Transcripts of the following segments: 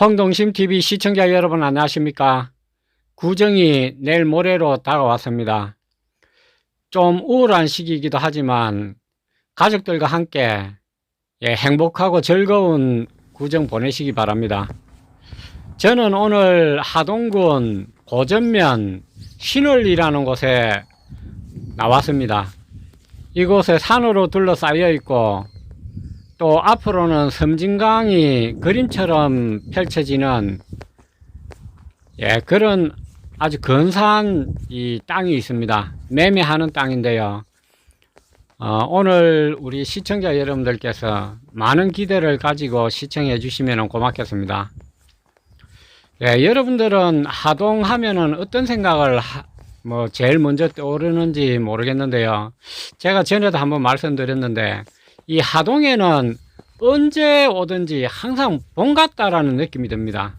홍동심TV 시청자 여러분 안녕하십니까? 구정이 내일 모레로 다가왔습니다. 좀 우울한 시기이기도 하지만 가족들과 함께 예, 행복하고 즐거운 구정 보내시기 바랍니다. 저는 오늘 하동군 고전면 신월이라는 곳에 나왔습니다. 이곳에 산으로 둘러싸여 있고 또 앞으로는 섬진강이 그림처럼 펼쳐지는 예, 그런 아주 근사한 이 땅이 있습니다. 매매하는 땅인데요. 어, 오늘 우리 시청자 여러분들께서 많은 기대를 가지고 시청해 주시면 고맙겠습니다. 예, 여러분들은 하동 하면은 어떤 생각을 하- 뭐 제일 먼저 떠오르는지 모르겠는데요. 제가 전에도 한번 말씀드렸는데 이 하동에는 언제 오든지 항상 봄 같다라는 느낌이 듭니다.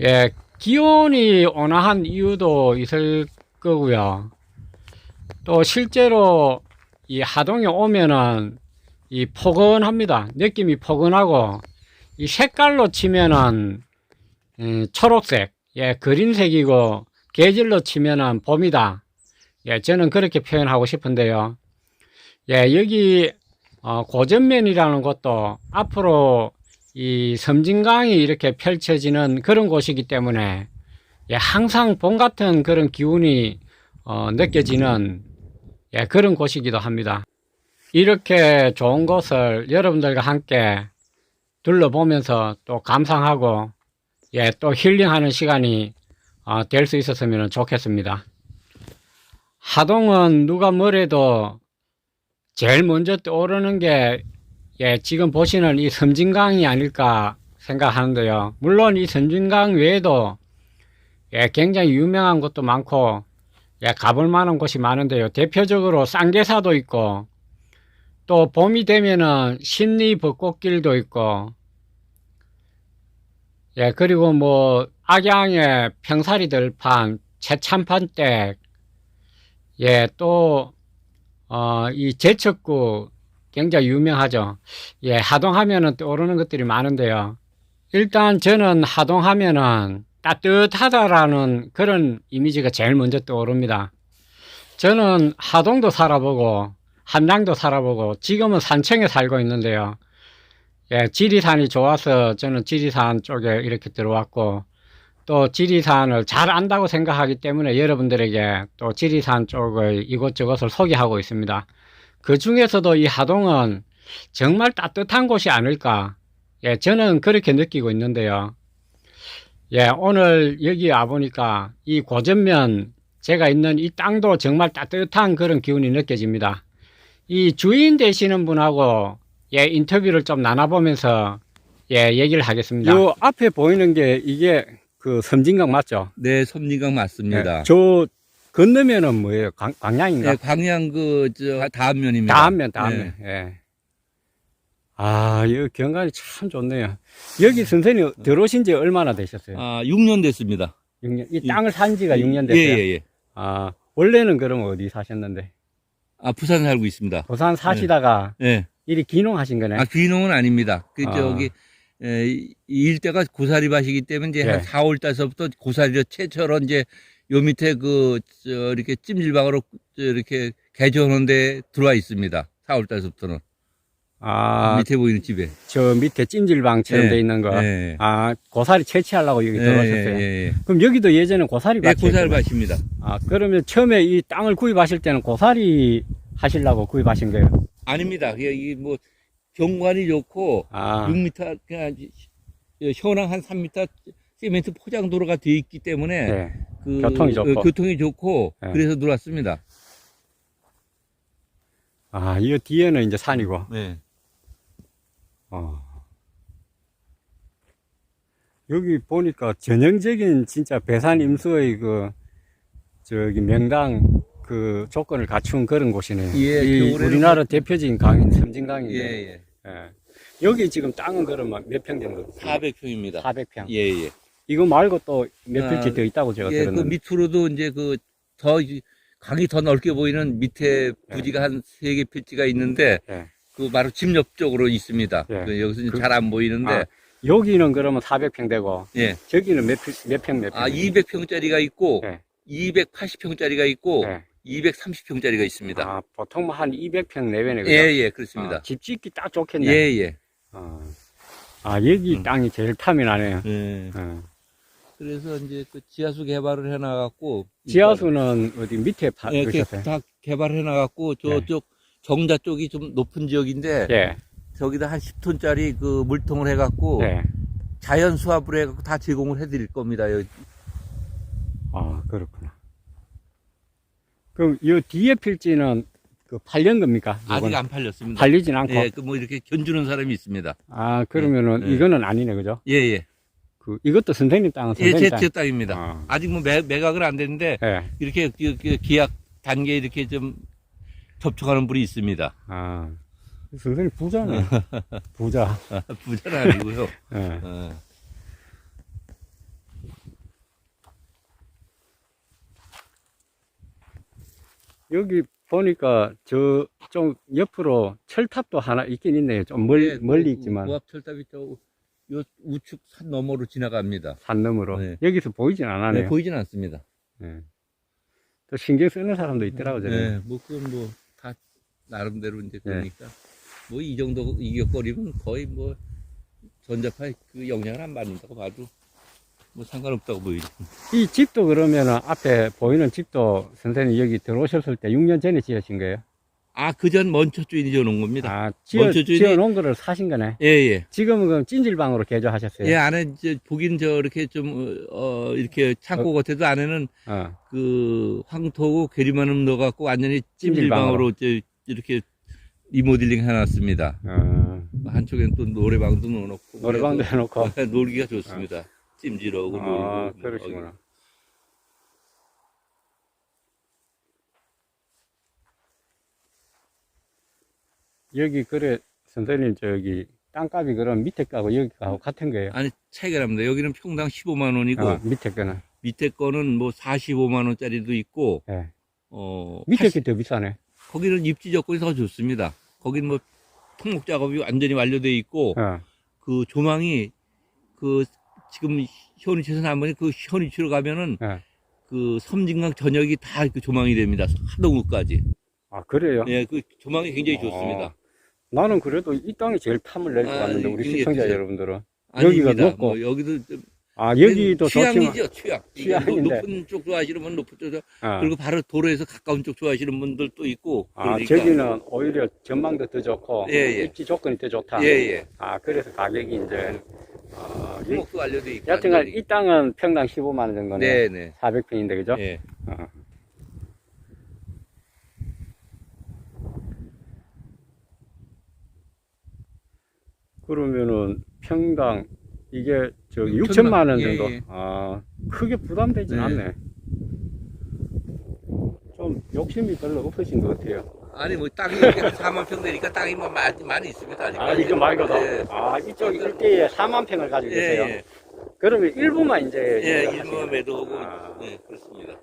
예, 기온이 온화한 이유도 있을 거고요. 또 실제로 이 하동에 오면은 이 포근합니다. 느낌이 포근하고 이 색깔로 치면은 음, 초록색, 예, 그린색이고 계절로 치면은 봄이다. 예, 저는 그렇게 표현하고 싶은데요. 예, 여기 어, 고전면이라는 것도 앞으로 이 섬진강이 이렇게 펼쳐지는 그런 곳이기 때문에 예, 항상 봄 같은 그런 기운이 어, 느껴지는 예, 그런 곳이기도 합니다. 이렇게 좋은 곳을 여러분들과 함께 둘러보면서 또 감상하고 예, 또 힐링하는 시간이 어, 될 수 있었으면 좋겠습니다. 하동은 누가 뭐래도 제일 먼저 떠오르는 게 예, 지금 보시는 이 섬진강이 아닐까 생각하는데요. 물론 이 섬진강 외에도 예, 굉장히 유명한 곳도 많고 예, 가볼 만한 곳이 많은데요. 대표적으로 쌍계사도 있고 또 봄이 되면은 신리 벚꽃길도 있고 예, 그리고 뭐 악양의 평사리 들판, 채참판댁 예, 또 어, 이 제척구 굉장히 유명하죠. 예, 하동하면은 떠오르는 것들이 많은데요. 일단 저는 하동하면은 따뜻하다라는 그런 이미지가 제일 먼저 떠오릅니다. 저는 하동도 살아보고 함양도 살아보고 지금은 산청에 살고 있는데요. 예, 지리산이 좋아서 저는 지리산 쪽에 이렇게 들어왔고 또 지리산을 잘 안다고 생각하기 때문에 여러분들에게 또 지리산 쪽의 이곳저곳을 소개하고 있습니다. 그 중에서도 이 하동은 정말 따뜻한 곳이 아닐까. 예, 저는 그렇게 느끼고 있는데요. 예, 오늘 여기 와보니까 이 고전면 제가 있는 이 땅도 정말 따뜻한 그런 기운이 느껴집니다. 이 주인 되시는 분하고 예, 인터뷰를 좀 나눠보면서 예, 얘기를 하겠습니다. 요 앞에 보이는 게 이게 그 섬진강 맞죠? 네, 섬진강 맞습니다. 예, 저 건너면은 뭐예요? 광, 광양인가? 네, 광양 그, 저, 다음면입니다. 다음면, 다음면. 예. 아, 여기 경관이 참 좋네요. 여기 선생님 들어오신 지 얼마나 되셨어요? 아, 6년 됐습니다. 6년. 이 땅을 산 지가 6년 됐어요. 예, 예, 예. 아, 원래는 그럼 어디 사셨는데? 아, 부산 살고 있습니다. 부산 사시다가 예. 이리 귀농하신 거네. 아, 귀농은 아닙니다. 그, 아. 저기, 에, 이 일대가 고사리밭이기 때문에 이제 예. 한 4, 5월 달서부터 고사리로 채처럼 이제 요 밑에 그, 저, 이렇게 찜질방으로 저, 이렇게 개조하는 데 들어와 있습니다. 4, 5월 달서부터는. 아, 밑에 보이는 집에. 저 밑에 찜질방처럼 예. 돼 있는 거. 예. 아, 고사리 채취하려고 여기 예, 들어오셨어요. 예, 예. 그럼 여기도 예전에 고사리 네, 밭이 고사리 밭입니다. 아, 그러면 처음에 이 땅을 구입하실 때는 고사리 하시려고 구입하신 거예요? 아닙니다. 그게 이 뭐, 경관이 좋고, 아, 6m, 그냥 현황 한 3m 시멘트 포장 도로가 되어 있기 때문에 네. 그 교통이 좋고. 어, 교통이 좋고 네. 그래서 들어왔습니다. 아, 이 뒤에는 이제 산이고. 네. 어. 여기 보니까 전형적인 진짜 배산 임수의 그, 저기 명당 그 조건을 갖춘 그런 곳이네요. 예, 이 우리나라 대표적인 강인 섬진강인데. 예, 예. 예. 여기 지금 땅은 그러면 몇 평 정도? 400평입니다. 400평. 예, 예. 이거 말고 또 몇 아, 평씩 더 있다고 제가 예, 그 들었는데. 밑으로도 이제 그 더 강이 더 넓게 보이는 밑에 부지가 한 세 개 필지가 있는데 예. 그 바로 집 옆쪽으로 있습니다. 예. 그 여기서 그- 잘 안 보이는데 아, 여기는 그러면 400평 되고 예. 저기는 몇 평 몇 평? 아 200평짜리가 있고 예. 280평짜리가 있고 예. 230평짜리가 있습니다. 아, 보통 뭐한 200평 내외네 그죠? 예, 예, 그렇습니다. 아, 집 짓기 딱 좋겠네. 예, 예. 어. 아, 여기 음. 땅이 제일 탐이 나네요. 예. 어. 그래서 이제 그 지하수 개발을 해놔갖고 지하수는 어디 밑에 파, 예, 그러셨어요? 다 개발해놔갖고 저쪽 정자 쪽이 좀 높은 지역인데 예, 저기다 한 10톤짜리 그 물통을 해갖고 예. 자연 수압을 해갖고 다 제공을 해드릴 겁니다. 여기. 아, 그렇구나. 그럼 이 뒤에 필지는 그 팔린 겁니까? 아직? 안 팔렸습니다. 팔리진 않고. 예, 그 뭐 이렇게 견주는 사람이 있습니다. 아, 그러면은 예. 이거는 아니네, 그죠? 예, 예. 그, 이것도 선생님 땅은 예, 선생님 제, 땅. 제 땅입니다. 아. 아직 뭐 매, 매각은 안 됐는데 예. 이렇게 그- 그 계약 단계에 이렇게 좀 접촉하는 분이 있습니다. 아. 선생님 부자네. 부자. 부자는 아니고요. 예. 어. 여기 보니까 저 좀 옆으로 철탑도 하나 있긴 있네요. 좀 멀, 예, 멀리 그 있지만 고압 철탑이 저 요 우측 산 너머로 지나갑니다. 산 너머로 네. 여기서 보이진 않아네요. 네, 보이진 않습니다. 예. 또 신경 쓰는 사람도 있더라고 저는. 네, 뭐 그건 뭐 다 나름대로 이제 그러니까 뭐 이 정도 이격거리면 거의 뭐 전자파에 그 영향을 안 받는다고 봐도 뭐 상관없다고 보이죠. 이 집도 그러면은 앞에 보이는 집도 선생님 여기 들어오셨을 때 6년 전에 지으신 거예요? 아, 그 전 먼저 주인이 지어놓은 겁니다. 아, 지어, 주인이- 지어놓은 거를 사신 거네. 예, 예. 지금은 그럼 찜질방으로 개조하셨어요? 예, 안에 이제 보긴 저 이렇게 좀, 어, 이렇게 창고 같아도 안에는 어. 그 황토고 괴리만음 넣어갖고 완전히 찜질방으로. 찜질방으로 이제 이렇게 리모델링 해놨습니다. 어. 한쪽엔 또 노래방도 넣어놓고. 노래방도 해놓고. 놀기가 좋습니다. 찜질하고 아, 놀고. 그러시구나. 여기 그래 선생님 저기 땅값이 그럼 밑에 가고 여기 가고 같은 거예요? 아니, 납니다. 여기는 평당 15만 원이고, 어, 밑에 거는 밑에 거는 뭐 45만 원짜리도 있고, 예. 어, 밑에 80게더 비싸네. 거기는 입지 조건이 더 좋습니다. 거기는 뭐 통목 작업이 완전히 완료돼 있고, 어. 그 조망이 그 지금 현위치에서 나면 그 현위치로 가면은 예. 그 섬진강 전역이 다 그 조망이 됩니다. 하동우까지. 아 그래요? 예, 그 조망이 굉장히 어. 좋습니다. 나는 그래도 이 땅이 제일 탐을 낼 것 아, 같는데 우리 굉장히 시청자 크죠. 여러분들은 아닙니다. 여기가 높고. 뭐 여기도 좀 아 여기도 좋지만 취향이죠, 취향. 이거 높- 취향인데. 높은 쪽 좋아하시는 분 높은 쪽, 좋아- 어. 그리고 바로 도로에서 가까운 쪽 좋아하시는 분들도 있고. 아 그러니까. 저기는 오히려 전망도 더 좋고 예, 예. 입지 조건이 더 좋다. 예, 예. 아 그래서 가격이 이제 어, 이- 토목도 완료돼 있고. 여튼간 완전히. 이 땅은 평당 15만 원 정도네. 네, 네. 400평인데 그죠? 예. 어. 그러면은 평당 이게 저기 육천만- 6천만 원 예, 정도. 예. 아 크게 부담되진 네. 않네. 좀 욕심이 별로 없으신 것 같아요. 아니 뭐 땅이 이렇게 4만 평 되니까 땅이 뭐 많이, 많이 있습니다. 아직. 아 이거 말고도 예. 아 이쪽 일대에 4만 평을 가지고 예, 계세요. 예. 그러면 일부만 이제 예, 하시는 일부 매도하고, 아. 예, 그렇습니다.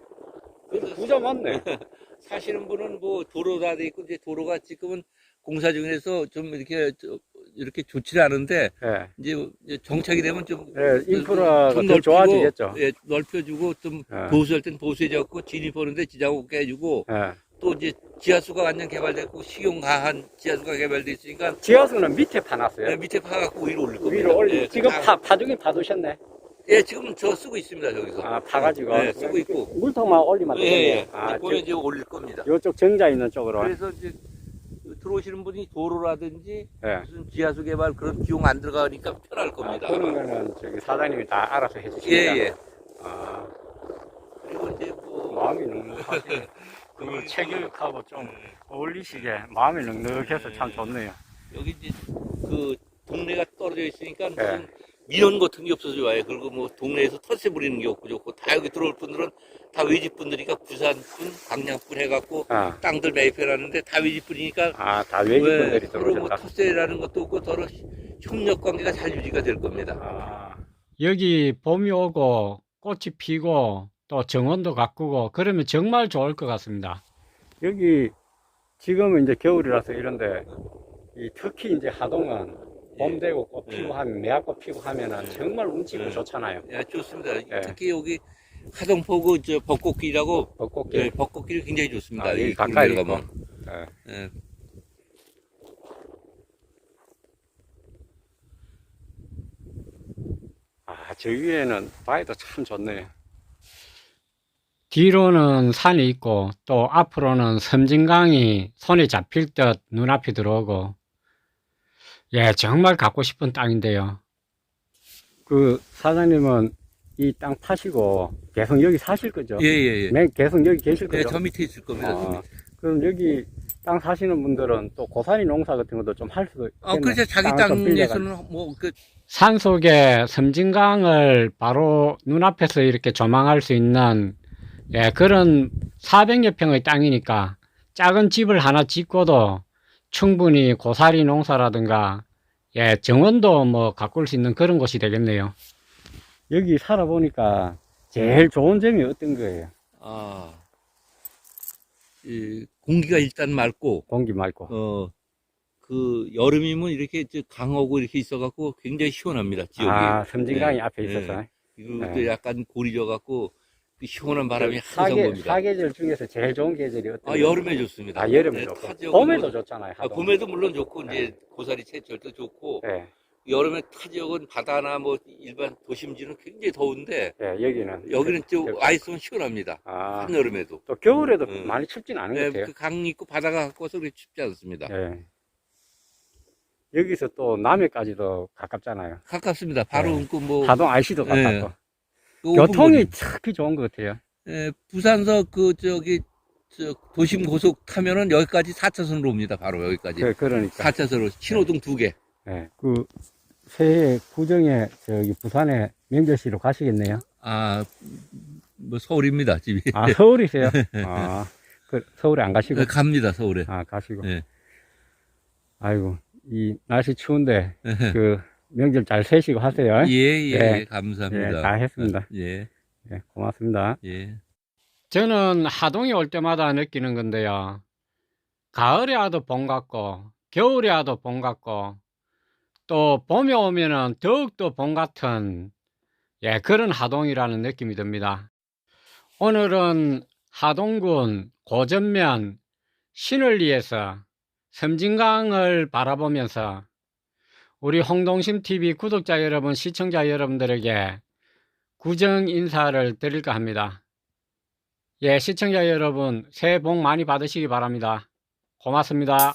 그래도 부자 많네. 사시는 분은 뭐 도로 다 돼 있고, 이제 도로가 지금은 공사 중이라서 좀 이렇게, 저- 이렇게 좋지 않은데, 예. 이제 정착이 되면 좀. 예, 인프라가 좀 넓히고, 좋아지겠죠. 예, 넓혀주고, 좀 예. 보수할 땐 보수해갖고, 진입하는데 지자고 깨주고, 예. 또 이제 지하수가 완전 개발됐고, 식용 가한 지하수가 개발돼 있으니까, 지하수는 밑에 파놨어요. 예, 밑에 파갖고 위로 올릴 겁니다. 위로 올리. 예, 지금 다- 파 파중에 파두셨네. 예, 지금 저 쓰고 있습니다, 저기서. 아 파가지고. 예, 쓰고 있고. 물통만 올리면 예, 되겠네. 예. 아, 저, 이제 올릴 겁니다. 요쪽 정자 있는 쪽으로. 그래서 이제 들어오시는 분이 도로라든지 예. 무슨 지하수 개발 그런 비용 안 들어가니까 편할 아, 겁니다. 그런 거는 저기 사장님이 다 알아서 예, 해주십니다. 예. 아, 그리고 이제 뭐 마음이 넉넉하시네. 그걸 체격하고 좀 어울리시게 마음이 넉넉해서 참 좋네요. 여기 이제 그 동네가 떨어져 있으니까 예. 무슨 민원 같은 게 없어서 좋아요. 그리고 뭐 동네에서 텃세 부리는 게 없고 좋고 다 여기 들어올 분들은 다 외집 분들이니까 부산 분, 강양 분 해갖고 아, 땅들 매입해놨는데 다 외집 분이니까 아, 다 외집 분들이 예, 그리고 뭐 들어오셨다. 텃세라는 것도 없고 더러 협력 관계가 잘 유지가 될 겁니다. 아, 여기 봄이 오고 꽃이 피고 또 정원도 가꾸고 그러면 정말 좋을 것 같습니다. 여기 지금은 이제 겨울이라서 이런데 이 특히 이제 하동은 봄 예. 되고 꽃 예. 피고 하면 매화꽃 피고 하면은 정말 운치고 예. 좋잖아요. 예, 좋습니다. 예. 특히 여기 하동포구 저 벚꽃길이라고 벚꽃길. 예, 벚꽃길이 굉장히 좋습니다. 아, 여기 이 가까이. 예. 예. 아, 저 위에는 바위도 참 좋네요. 뒤로는 산이 있고 또 앞으로는 섬진강이 손에 잡힐 듯 눈앞이 들어오고 예, 정말 갖고 싶은 땅인데요. 그 사장님은 이 땅 파시고 계속 여기 사실 거죠? 예, 예, 예. 맨 계속 여기 계실 예, 거죠? 저 밑에 있을 겁니다. 저 아. 그럼 여기 땅 사시는 분들은 또 고사리 농사 같은 것도 좀 할 수도 아, 있겠네. 자기 땅을 좀 빌려가지고. 땅에서는 뭐, 그, 산 속에 섬진강을 바로 눈앞에서 이렇게 조망할 수 있는 예, 그런 400여 평의 땅이니까 작은 집을 하나 짓고도 충분히 고사리 농사라든가 예, 정원도 뭐 가꿀 수 있는 그런 곳이 되겠네요. 여기 살아보니까 제일 좋은 점이 어떤 거예요? 아, 이 공기가 일단 맑고, 공기 맑고. 어, 그, 여름이면 이렇게 저 강하고 이렇게 있어갖고 굉장히 시원합니다, 지역이. 아, 섬진강이 예, 앞에 예. 있어서. 그리고 네. 또 약간 고리 져갖고 그 시원한 바람이 항상 사계, 봅니다. 사계절 중에서 제일 좋은 계절이 어떤 아? 여름에 좋습니다. 아, 여름에 네, 좋고. 타지역은 봄에도 뭐- 좋잖아요. 아, 하동. 봄에도 물론 좋고, 네. 이제 고사리 채철도 좋고, 예, 여름에 타 지역은 바다나 뭐 일반 도심지는 굉장히 더운데, 예, 여기는. 여기는 좀 여기. 아이스면 시원합니다. 아, 한 여름에도. 또 겨울에도 음. 많이 춥진 않은 네, 것 같아요. 그강 있고 바다가 가까워서 그렇게 춥지 않습니다. 예. 여기서 또 남해까지도 가깝잖아요. 가깝습니다. 바로 네. 그 뭐, 하동 IC도 네. 가깝고. 그 교통이. 특히 좋은 것 같아요. 예, 부산서 그 저기 저 도심 고속 타면은 여기까지 4차선으로 옵니다. 바로 여기까지. 그, 그러니까. 4차선으로 신호등 두 개. 예. 그, 새해 구정에 저기 부산에 명절시로 가시겠네요. 아, 뭐 서울입니다, 집이. 아, 서울이세요? 아, 그, 서울에 안 가시고. 네, 갑니다, 서울에. 아, 가시고. 네. 아이고, 이 날씨 추운데, 그, 명절 잘 세시고 하세요. 예, 예, 네. 감사합니다. 예, 다 했습니다. 예, 예, 고맙습니다. 예. 저는 하동에 올 때마다 느끼는 건데요. 가을에 와도 봄 같고, 겨울에 와도 봄 같고, 또 봄에 오면은 더욱더 봄 같은, 예, 그런 하동이라는 느낌이 듭니다. 오늘은 하동군 고전면 신을리에서 섬진강을 바라보면서 우리 홍동심 TV 구독자 여러분, 시청자 여러분들에게 구정 인사를 드릴까 합니다. 예, 시청자 여러분, 새해 복 많이 받으시기 바랍니다. 고맙습니다.